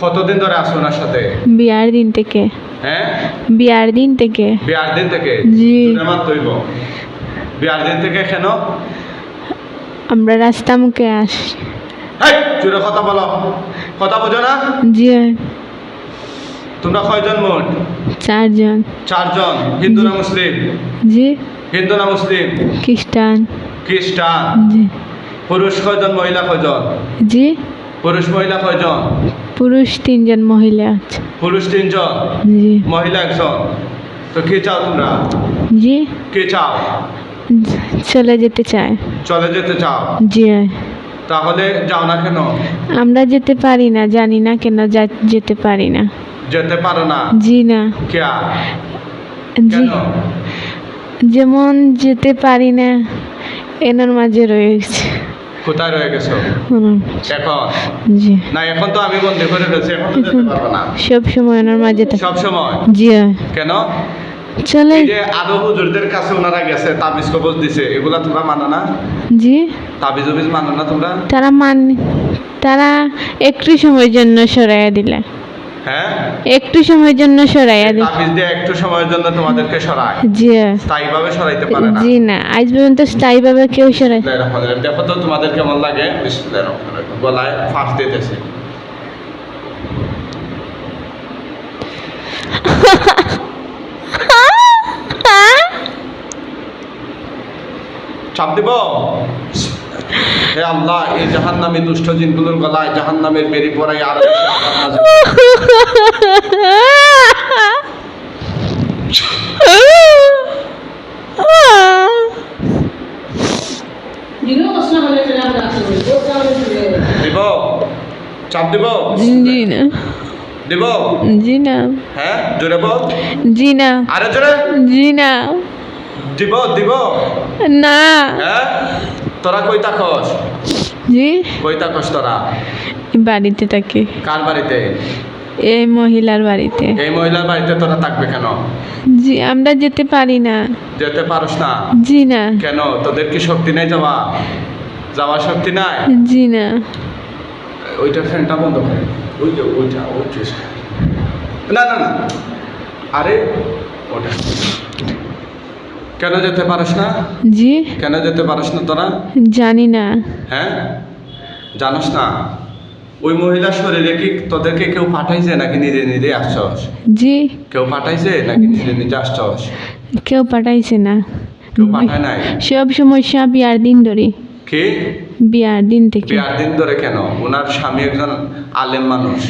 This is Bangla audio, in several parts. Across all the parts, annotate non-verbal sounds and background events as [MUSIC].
কতদিন ধরে আসো ওনার সাথে? বিয়ার দিন থেকে। হ্যাঁ? বিয়ার দিন থেকে। বিয়ার দিন থেকে? জি। জোরে মাত তৈব বিয়ার দিন থেকে কেন? আমরা রাস্তা মুখে আসি হেই, জোরে কথা বলো। কথা বোঝো না? জি। তোমরা কয়জন মোট? চারজন। চারজন। হিন্দু না মুসলিম? জি। হিন্দু না মুসলিম? খ্রিস্টান। খ্রিস্টান। জি। পুরুষ কয়জন মহিলা কয়জন? জি। পুরুষ মহিলা কয়জন? পুরুষ তিনজন মহিলা আছে। পুরুষ তিনজন? জি। মহিলা একজন? তো কে চাও তোমরা? জি। কি চাও? চলে যেতে চায়। চলে যেতে চাও? জি তাহলে যাও না কেন? আমরা যেতে পারি না জানি না কেন যেতে পারি না। যেতে পারো না? জি না। কেয়া জি। যেমন যেতে পারি না এনার মাঝে রয়েছে। কোথায় রয়ে গেছো? এখন না এখন তো আমি বন্ধ করে রয়েছি এখন যেতে পারব না। সব সময় ওনার মাঝে সব সময়? জি কেন? চলে। যে আদৌ হুজুরদের কাছে ওনারা গেছে তাবিজ কবজ দিছে এগুলা তোমরা মানো না? জি। তাবিজ উবিজ মানো না তোমরা? তারা মান তারা একটু সময়ের জন্য সরাইয়া দিলে। হ্যাঁ? একটু সময়ের জন্য সরাইয়া তাবিজ দিয়ে একটু সময়ের জন্য তোমাদেরকে সরায় জি স্থায়ীভাবে সরাইতে পারে না। জি না আজ পর্যন্ত স্থায়ীভাবে কেউ রহিম। দেখো তো তোমাদের কেমন লাগে? বিসমিল্লাহির রহমানির রহিম। গলায় ফাঁস দিতেছে। [LAUGHS] চাপ দিব? হে আল্লাহ এই জাহান্নামী দুষ্ট জিনগুলোর গলায় জাহান্নামের বেরি পড়াই আর। দিব? চাপ দিব? জি না। দিব? জি না। হ্যাঁ জোরে বল। জি না। আরে জোরে। জি না। দিব দিব। না। হ্যাঁ? তোরা কই তাকস জি। কই তাকস তোরা? বাড়িতে থাকি। কার বাড়িতে? এই মহিলার বাড়িতে। এই মহিলার বাড়িতে তোরা থাকবে কেন? জি আমরা যেতে পারি না। যেতে পারস না? জি না। কেন? তোদের কি শক্তি নেই যাওয়া? যাওয়ার শক্তি নাই? জি না। ওইটা ফ্যানটা বন্ধ করে। ওই যে ওইটা ওইটা না না না। আরে ওটা। কেন যেতে পারস না? জি। কেন যেতে পারস না তোরা? জানি না। হ্যাঁ? জানোস না ওই মহিলার শরীরে কি তোদেরকে কেউ পাঠাইছে নাকি নিজে নিজে আসছস? জি। কেউ পাঠাইছে নাকি নিজে নিজে আসছস? কেউ পাঠাইছে না। কেউ পাঠায় নাই? সব সমস্যা বিয়ার দিন ধরে। কি? বিয়ার দিন থেকে। বিয়ার দিন ধরে কেন? ওনার স্বামী একজন আলেম মানুষ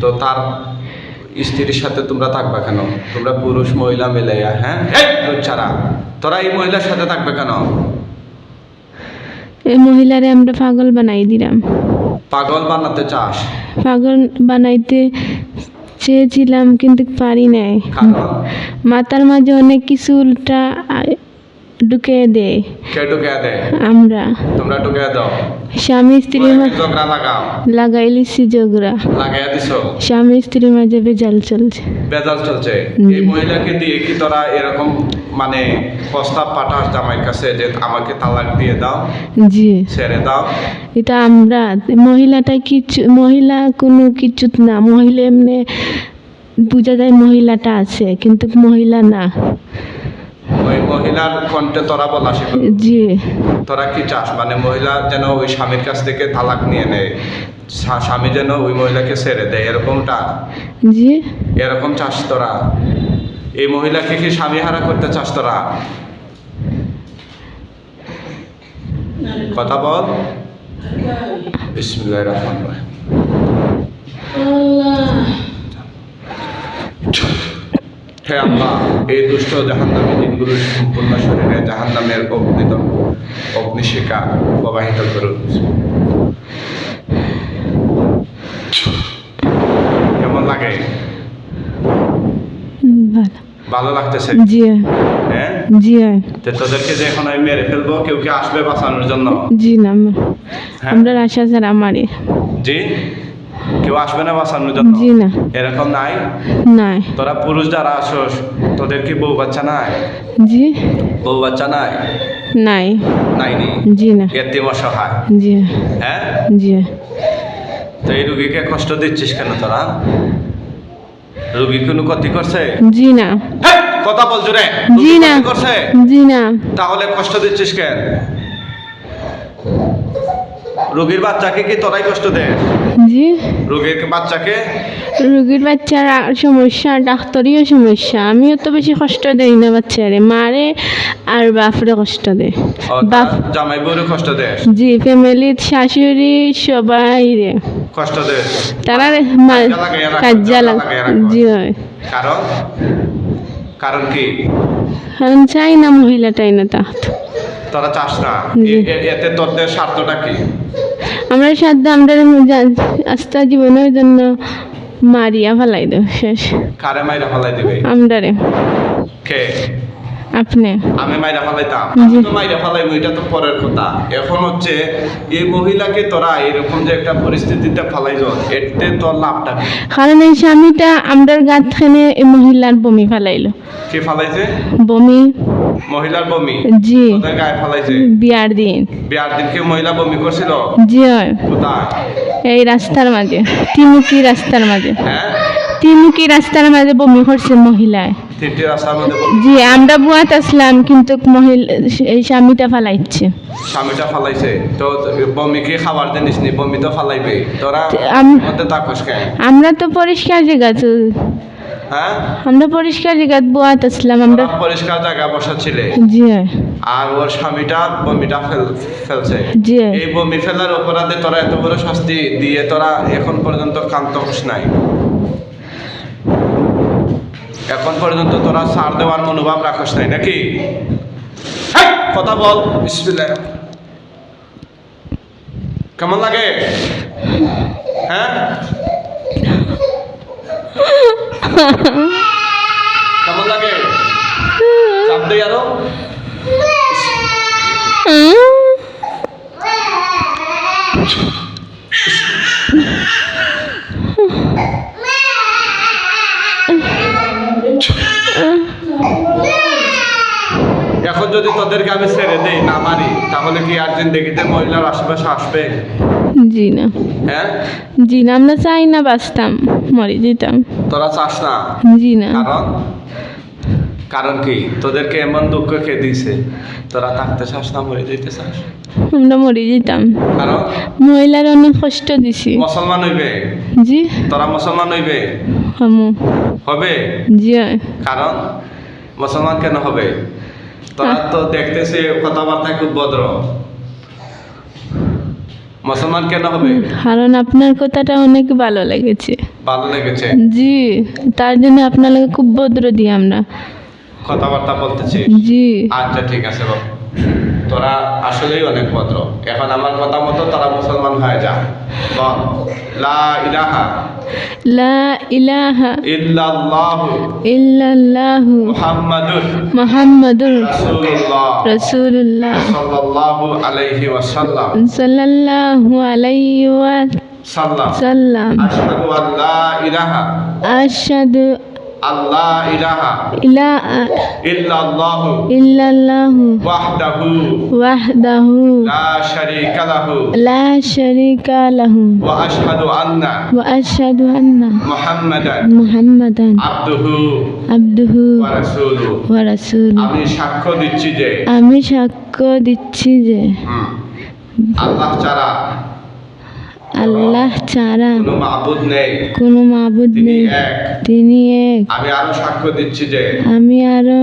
তো তার স্ত্রীর সাথে তোমরা থাকবে কেন? তোমরা পুরুষ মহিলা মিলাইয়া হ্যাঁ? ছাড়া তোরা এই মহিলার সাথে থাকবে কেন? এই মহিলারে আমরা পাগল বানাই দিলাম। পাগল বানাতে চাস? পাগল বানাইতে চেয়েছিলাম কিন্তু পারি নাই। মাথার মাঝে অনেক কিছু উল্টা ঢুকে দেয় কে ঢুকে দেয়? আমরা। তোমরা ঢুকে দাও। স্বামী স্ত্রীর মা- ঝগড়া লাগাও। লাগাইলি সিজগরা লাগাইয়া দিছ? স্বামী স্ত্রীর মাঝে বেজাল চলছে। বেজাল চলছে। এই মহিলাকে দিয়ে কি তোরা এরকম মানে প্রস্তাব পাঠাস জামাইয়ের কাছে যে আমাকে তালাক দিয়ে দাও? জি। ছেড়ে দাও। এটা আমরা মহিলাটা কিছু মহিলা কোনো কিছু না। মহিলা এমনি বোঝা যায় মহিলাটা আছে কিন্তু মহিলা না। ওই মহিলার কণ্ঠে তোরা বলা শিখো জি। তোরা কি চাস? মানে মহিলা যেন ওই স্বামীর কাছ থেকে তালাক নিয়ে নেয়। স্বামী যেন ওই মহিলাকে ছেড়ে দেয় এরকমটা? জি। এরকম চাস তোরা? এই মহিলাকে কি স্বামী হারা করতে চাস তোরা? কথা বল। বিসমিল্লাহ রহমান হে আল্লাহ এই দুষ্ট জাহান্নামী দিনগুলোর সম্পূর্ণ শরীরে জাহান্নামের অগ্নিত অগ্নিশিখা প্রবাহিত করুন কেমন লাগে? ভালো। লাগতেছে? জি হ্যাঁ? জি তো তোদেরকে যে এখন আমি মেরে ফেলব কেউ কি আসবে বাঁচানোর জন্য? জি না হ্যাঁ? আমরা আশা স্যার আমারে জি? কেউ আসবে না বাঁচানোর জন্য জি না। এরকম নাই? নাই। তোরা পুরুষ যারা আসোস তোদের কি বউ বাচ্চা নাই? জি। বউ বাচ্চা নাই? নাই। নাইনি জি না। এতে অসহায়। জি। হ্যাঁ? জি। তো এই রুগীকে কষ্ট দিচ্ছিস কেন তোরা? রুগী কোনো ক্ষতি করছে? জি না। কথা বলছো রে জি না। করছে? জি না। তাহলে কষ্ট দিচ্ছিস কেন? রোগীর বাচ্চাকে কি তোরাই কষ্ট দে? জি। রোগীর বাচ্চাকে? রোগীর বাচ্চার সমস্যা ডাক্তারিও সমস্যা। আমিও তো বেশি কষ্ট দেই না বাচ্চারে। মারে আর বাপরে কষ্ট দেয়। বাপ জামাই বউরে কষ্ট দে জি ফ্যামিলির শাশুড়ি সবাই রে কষ্ট দে তারা জ্বালা লাগ জি হয়। কারণ? কারণ কি? কারণ চাই না মহিলাটাই না তাহাত। তোরা চাস না? এতে তোদের স্বার্থটা কি? আমরা সাধ্য আমরা আস্থা জীবনের জন্য মারিয়া ফেলাই দেব শেষ। কারে মাইরা ফেলাই দিবে? আমরারে। কে? আপনি? আমি মাইরা ফেলাইতাম। তো মাইরা ফেলাইবো এটা তো পরের কথা। এখন হচ্ছে এই মহিলাকে তোরা এরকম যে একটা পরিস্থিতিতে ফেলাইছ এতে তোর লাভটা কারণ এই স্বামীটা আমরার গাত খানে এই মহিলার বমি ফেলাইলো। কে ফেলাইছে? বমি। মহিলার বমি? জি। তোদের গায়ে ফেলাইছে? বিয়ার দিন। বিয়ার দিন দিনকে মহিলা বমি করছিল? জি হয়। কোথায়? এই রাস্তার মাঝে। তিমুকি রাস্তার মাঝে। হ্যাঁ? তিমুকি রাস্তার মাঝে বমি করছে মহিলায়। জি আমরা বুয়াত আসলাম কিন্তু মহিলা এই স্বামীটা ফালাইছে। স্বামীটা ফালাইছে। তো বমি কি খাবার জিনিস নি? বমি তো ফালাইবে। তোরা আমরা তো পরিষ্কার জায়গা তো। হ্যাঁ? আমরা পরিষ্কার জায়গা বুয়াত আসলাম আমরা পরিষ্কার জায়গা বসা ছিলে জি আর ওর স্বামীটা বমিটা ফেল- ফেলছে। জি এই বমি ফেলার অপরাধে তোরা এত বড় শাস্তি দিয়ে তোরা এখন পর্যন্ত কান্ত হোস নাই। এখন পর্যন্ত তোরা সার দেওয়ার মনোভাব রাখস নাই, নাকি? কথা বল। বিসমিল্লাহ। কেমন লাগে? হ্যাঁ? কেমন লাগে? চাপ দেই আরও। যদি তোদেরকে আমি ছেড়ে দেই না মারি তাহলে কি আর জিন্দগিতে মহিলার আশেপাশে আসবে? জি না। হ্যাঁ? জি না আমরা চাই না বাঁচতাম মরে যেতাম। তোরা চাস না? জি না। কারণ? কারণ কি? তোদেরকে এমন দুঃখ কে দিয়েছে? তোরা থাকতে চাস না মরে যেতে চাস? আমরা মরে যেতাম। কারণ? মহিলার অনেক কষ্ট দিছি। মুসলমান হইবে? জি। তোরা মুসলমান হইবে? হবে? জি। কারণ? মুসলমান কেন হবে? তোরা তো দেখতেছে কথাবার্তা খুব ভদ্র। মুসলমান কেন হবে? কারণ আপনার কথাটা অনেক ভালো লেগেছে। ভালো লেগেছে? জি তার জন্য আপনার খুব ভদ্র দিই আমরা। কথাবার্তা বলতেছি? জি। আচ্ছা ঠিক আছে বাবু। তোরা আসলেই অনেক ভদ্র। এখন আমার কথা মতো তারা মুসলমান হয়ে যা। বল। লা ইলাহা। লা ইলাহা। ইল্লাল্লাহু। ইল্লাল্লাহু। মুহাম্মাদুর মুহাম্মাদুর রাসূলুল্লাহ। রাসূলুল্লাহ। সাল্লাল্লাহু আলাইহি ওয়াসাল্লাম। সাল্লাল্লাহু আলাইহি সাল্লাম। আশহাদু আল লা ইলাহা। আশহাদু আল্লাহ ইলাহা ইলা ইল্লাল্লাহু ইল্লাল্লাহু ওয়াহদাহু ওয়াহদাহু লা শারীকা লাহু লা শারীকা লাহু ওয়া আশহাদু আন্না ওয়া আশহাদু আন্না মুহাম্মাদান মুহাম্মাদান আবদুহু আবদুহু ওয়া রাসূলুহু ওয়া রাসূলুহু আমি সাক্ষ্য দিচ্ছি যে আমি সাক্ষ্য দিচ্ছি যে আল্লাহ ছাড়া আল্লাহ ছাড়া কোনো মাবুদ নেই। কোনো মাবুদ নেই। তিনি এক। আমি আরও সাক্ষ্য দিচ্ছি যে আমি আরও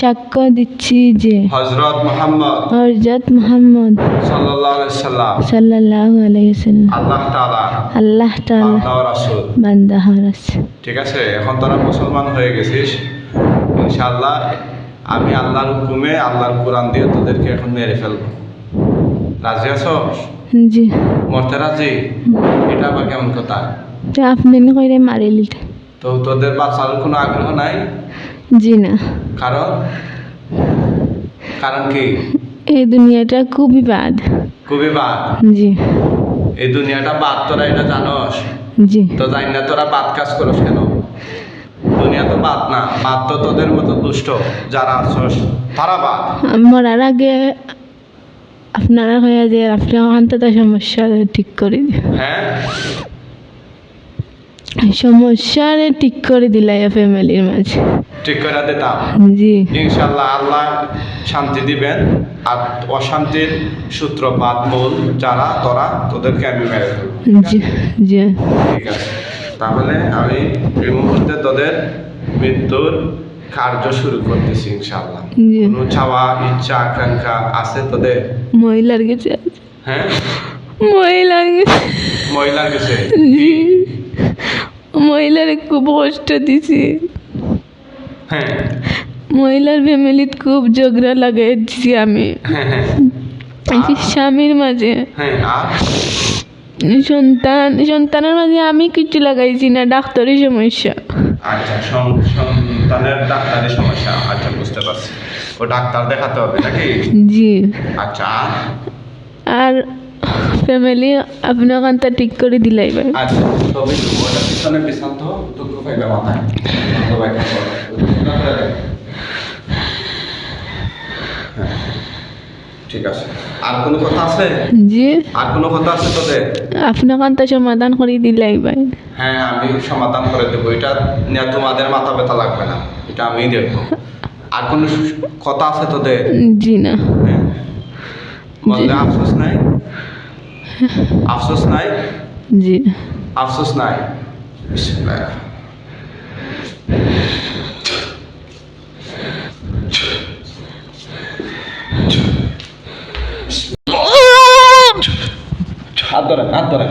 সাক্ষ্য দিচ্ছি যে হজরত মোহাম্মদ হরজত মুহাম্মদ সাল্লাল্লাহু আলাইহি সাল্লাম সাল্লাল্লাহু আলাইহি সাল্লাম। আল্লাহ তাআলা আল্লাহ তাআলা বান্দা রাসূল। বান্দা হরাছে ঠিক আছে এখন তোরা মুসলমান হয়ে গেছিস। ইনশাআল্লাহ আমি আল্লাহর হুকুমে আল্লাহর কোরআন দিয়ে তোদেরকে এখন মেরে ফেলব। রাজি আছো? জি। মরতে রাজি এটা আবার কেমন কথা? তো আপনি কইরে মারি লিতে তো তোদের বাচ্চার কোনো আগ্রহ নাই? জি না। কারণ? কারণ কি? এই দুনিয়াটা খুবই বাদ। খুবই বাদ? জি। এই দুনিয়াটা বাদ তোরা এটা জানোস? জি। তো জানি না তোরা বাদ কাজ করস কেন? দুনিয়া তো বাদ না বাদ তো তোদের মতো দুষ্ট যারা আছস তারা বাদ। মরার আগে আপনারা হয়ে যে আপনি অন্তত সমস্যা ঠিক করে হ্যাঁ? সমস্যারে ঠিক করে দিলাই ফ্যামিলির মাঝে। ঠিক করে দিতাম। জি। ইনশাল্লাহ আল্লাহ শান্তি দিবেন। আর অশান্তির সূত্রপাত মূল যারা তোরা তোদেরকে আমি মেরে জি জি। ঠিক আছে। তাহলে আমি এই মুহূর্তে তোদের মৃত্যুর কার্য শুরু করতেছি ইনশাল্লাহ জি। কোনো চাওয়া ইচ্ছা আকাঙ্ক্ষা আছে তোদের? মহিলার কাছে হ্যাঁ? মহিলার কাছে। মহিলার কাছে? মহিলার খুব কষ্ট দিছি। হ্যাঁ। মহিলার ফ্যামিলিত খুব ঝগড়া লাগাই দিছি আমি। হ্যাঁ হ্যাঁ। স্বামীর মাঝে। হ্যাঁ সন্তান সন্তানের মাঝে আমি কিছু লাগাইছি না ডাক্তারি সমস্যা। আচ্ছা সন- সন্তানের ডাক্তারি সমস্যা আচ্ছা বুঝতে পারছি। ও ডাক্তার দেখাতে হবে নাকি? জি। আচ্ছা। আর? ফ্যামিলি আপনার কান্তা ঠিক করে দিলাই ভাই আচ্ছা তবে ওটা পিছনে বিশান্ত দুঃখ পাইবে মাথায়। সবাই [LAUGHS] ঠিক আছে। আর কোনো কথা আছে? জি। আর কোনো কথা আছে তোদের? কান্তা সমাধান করে দিলাই ভাই। হ্যাঁ আমি সমাধান করে দেবো। এটা নিয়ে তোমাদের মাথা ব্যথা লাগবে না। এটা আমিই দেখব। আর কোনো কথা আছে তোদের? জি না। হ্যাঁ। আফসোস নাই? আফসোস নাই? জি। আফসোস নাই? বিসমিল্লাহ। হাত ধরেন হাত ধরেন।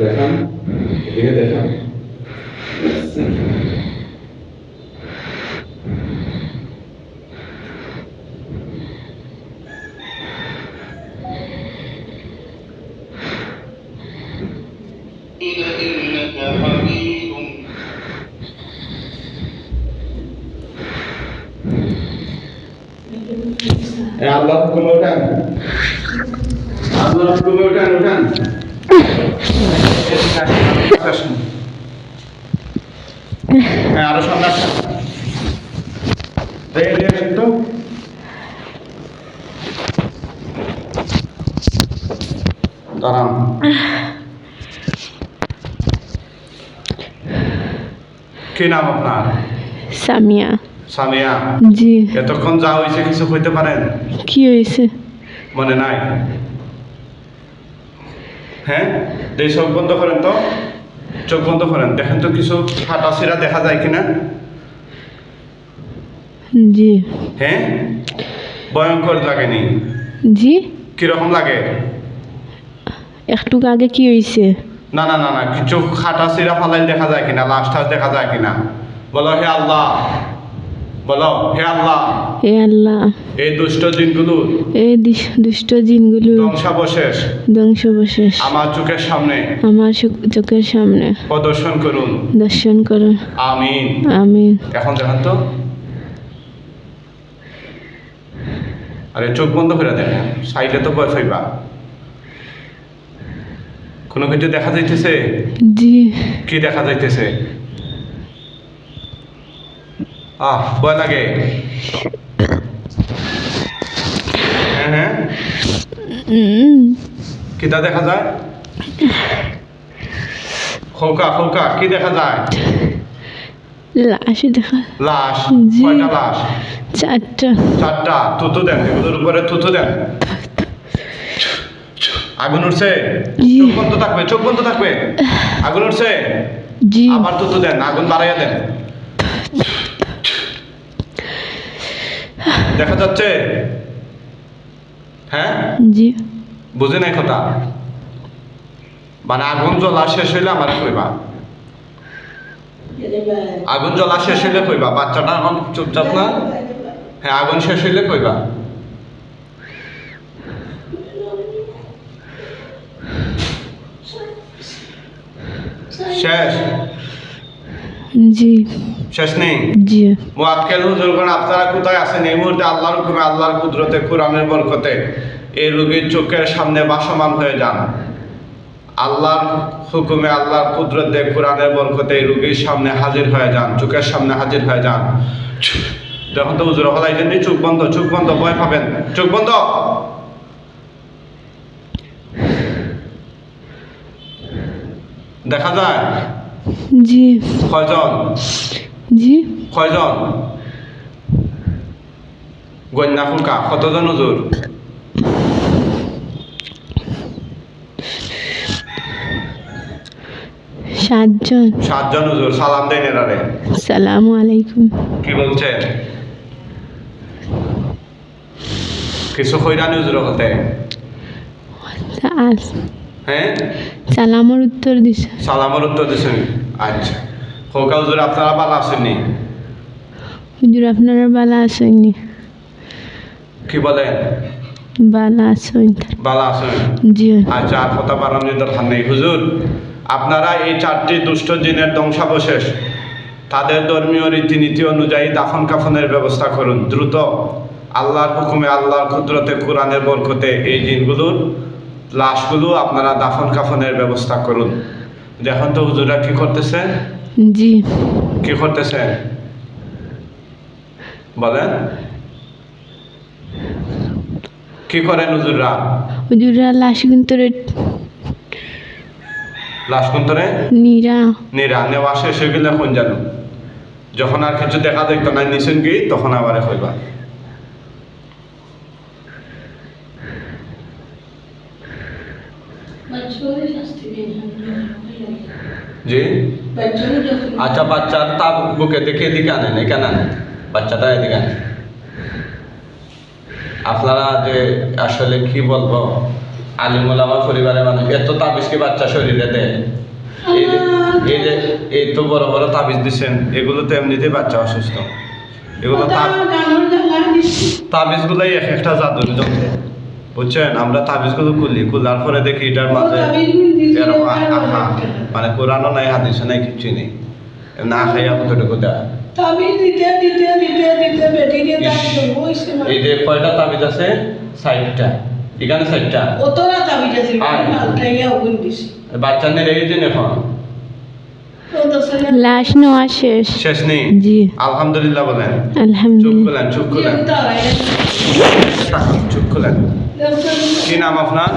দেখান এদিকে দেখান। আরও এই, তো। দাঁড়ান কি নাম আপনার? সামিয়া। সামিয়া। জি। এতক্ষণ যা হয়েছে কিছু হইতে পারেন? কি হয়েছে? মনে নাই। হ্যাঁ? এই বন্ধ করেন তো। চোখ বন্ধ করেন। দেখেন তো কিছু ফাটা সিরা দেখা যায় কিনা? জি। হ্যাঁ ভয়ঙ্কর লাগেনি। জি। কীরকম লাগে? একটু আগে কি হয়েছে না না না না কিছু খাটা সিরা ফালাই দেখা যায় কিনা লাশ টাশ দেখা যায় কিনা? বলো হে আল্লাহ। বলো হে আল্লাহ। এ আল্লাহ। এই দুষ্ট দিনগুলো এই দুষ্ট জিনগুলো। ধ্বংসাবশেষ। ধ্বংসবশেষ। আমার চোখের সামনে। আমার চোখের সামনে। প্রদর্শন করুন। দর্শন করুন। আমিন। আমি এখন দেখেন তো। আরে চোখ বন্ধ করে দেখেন। সাইডে তো বয় ফাইবা কোনো কিছু দেখা যাইতেছে? জি। কি দেখা যাইতেছে? আহ ভয় লাগে। হ্যাঁ হ্যাঁ। কিটা দেখা যায়? খৌকা খৌকা কি দেখা যায়? লাশ দেখা লাশ। কয়টা লাশ? চারটা। চারটা থুতু দেন এগুলোর উপরে থুতু দেন। আগুন উঠছে। চোখ বন্ধ থাকবে চোখ বন্ধ থাকবে। আগুন উঠছে? আবার থুতু দেন আগুন বাড়াইয়া দেন। দেখা যাচ্ছে? হ্যাঁ? জি। বুঝে নাই কথা? মানে আগুন জ্বলা শেষ হইলে আমার কইবা? আগুন জ্বলা শেষ হইলে কইবা? বাচ্চাটা এখন চুপচাপ না? হ্যাঁ আগুন শেষ হইলে কইবা? শেষ? জি। শেষ নেই? মোয়াক্কেল হুজুরগণ আপনারা কোথায় আছেন? এই মুহূর্তে আল্লাহর হুকুমে আল্লাহর কুদরতে কোরআনের বরকতে এই রোগীর চোখের সামনে বাসমান হয়ে যান। আল্লাহর হুকুমে আল্লাহর কুদরত কোরআনের বরকতে এই রুগীর সামনে হাজির হয়ে যান চোখের সামনে হাজির হয়ে যান। দেখুন তো উজুর হলাই জন্য চোখ বন্ধ চোখ বন্ধ ভয় পাবেন। চোখ বন্ধ। দেখা যায়? জি। কয়জন? জি। কয়জন? গন্যা ফুলকা কতজন হুজুর? সাতজন। সাতজন হুজুর সালাম দেন এরারে সালামু আলাইকুম। কি বলছেন? কিছু হইরানি হুজুর হতে? হ্যাঁ? সালামর উত্তর দিছে। সালামের উত্তর দিছেন। আচ্ছা। খোকা হুজুর আপনারা ভালো আসেননি? হুজুর আপনারা বালা আসেননি। কি বলেন? আসেন। ভালো জি। আচ্ছা আর কথা বাড়ানোর দরকার নেই। হুজুর আপনারা এই চারটি দুষ্ট জিনের ধ্বংসাবশেষ তাদের ধর্মীয় রীতিনীতি অনুযায়ী দাফন কাফনের ব্যবস্থা করুন। দ্রুত আল্লাহর হুকুমে আল্লাহর কুদরতে কোরআনের বরকতে এই জিনগুলোর লাশগুলো আপনারা দাফন কাফনের ব্যবস্থা করুন। দেখুন তো হুজুরা কি করতেছে? জি। কি করতেছে? বলেন। কি করেন হুজুররা হুজুরা লাশ কিন্তু লাশ কুন্তরে নিরা। নিরা। নেওয়া শেষ হয়ে গেলে এখন জানো? যখন আর কিছু দেখা দেখতো না নিছেন কি তখন আবার হইবা জি? আচ্ছা বাচ্চার তার বুকে দেখে এদিকে আনেন এখানে আনেন। বাচ্চাটা এদিকে আনেন। আপনারা যে আসলে কি বলব? আলিমুল আমার পরিবারের মানুষ এত তাবিজ কি বাচ্চা শরীরে দেয়? এই যে এই তো বড় বড় তাবিজ দিচ্ছেন এগুলো তো এমনিতেই বাচ্চা অসুস্থ। এগুলো তাবিজ গুলাই এক একটা জাদুর যন্ত্র বুঝছেন? আমরা তাবিজগুলো খুলি? খোলার পরে দেখি এটার মাঝে এরকম আহা মানে কোরআনও নাই হাদিসও নাই কিছুই নেই। না খাইয়া কতটুকু দেয়? এই যে কয়টা তাবিজ আছে? এখানে বাচ্চা নিয়ে রেখেছেন এখন লাশ নেওয়া শেষ। শেষ নেই? জি। আলহামদুলিল্লাহ বলেন। চুপ চুপ চুপ কি নাম আপনার?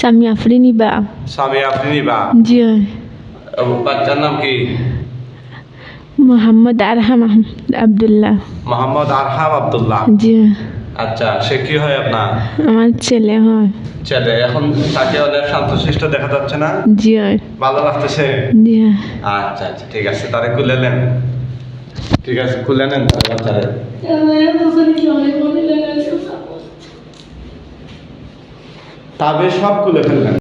স্বামী আফরিনি বা। স্বামী বা। জি বাচ্চার নাম কি? মোহাম্মদ আরহাম আবদুল্লাহ। মোহাম্মদ আরহাম আব্দুল্লাহ। জি আচ্ছা সে কি হয় আপনার? আমার ছেলে হয়। ছেলে এখন তাকে অনেক শান্তশিষ্ট দেখা যাচ্ছে না? জি ভালো লাগতেছে? জি আচ্ছা আচ্ছা ঠিক আছে তারে খুলে নেন। ঠিক আছে খুলে নেন তাহলে বাচ্চারে। তবে সব খুলে ফেললেন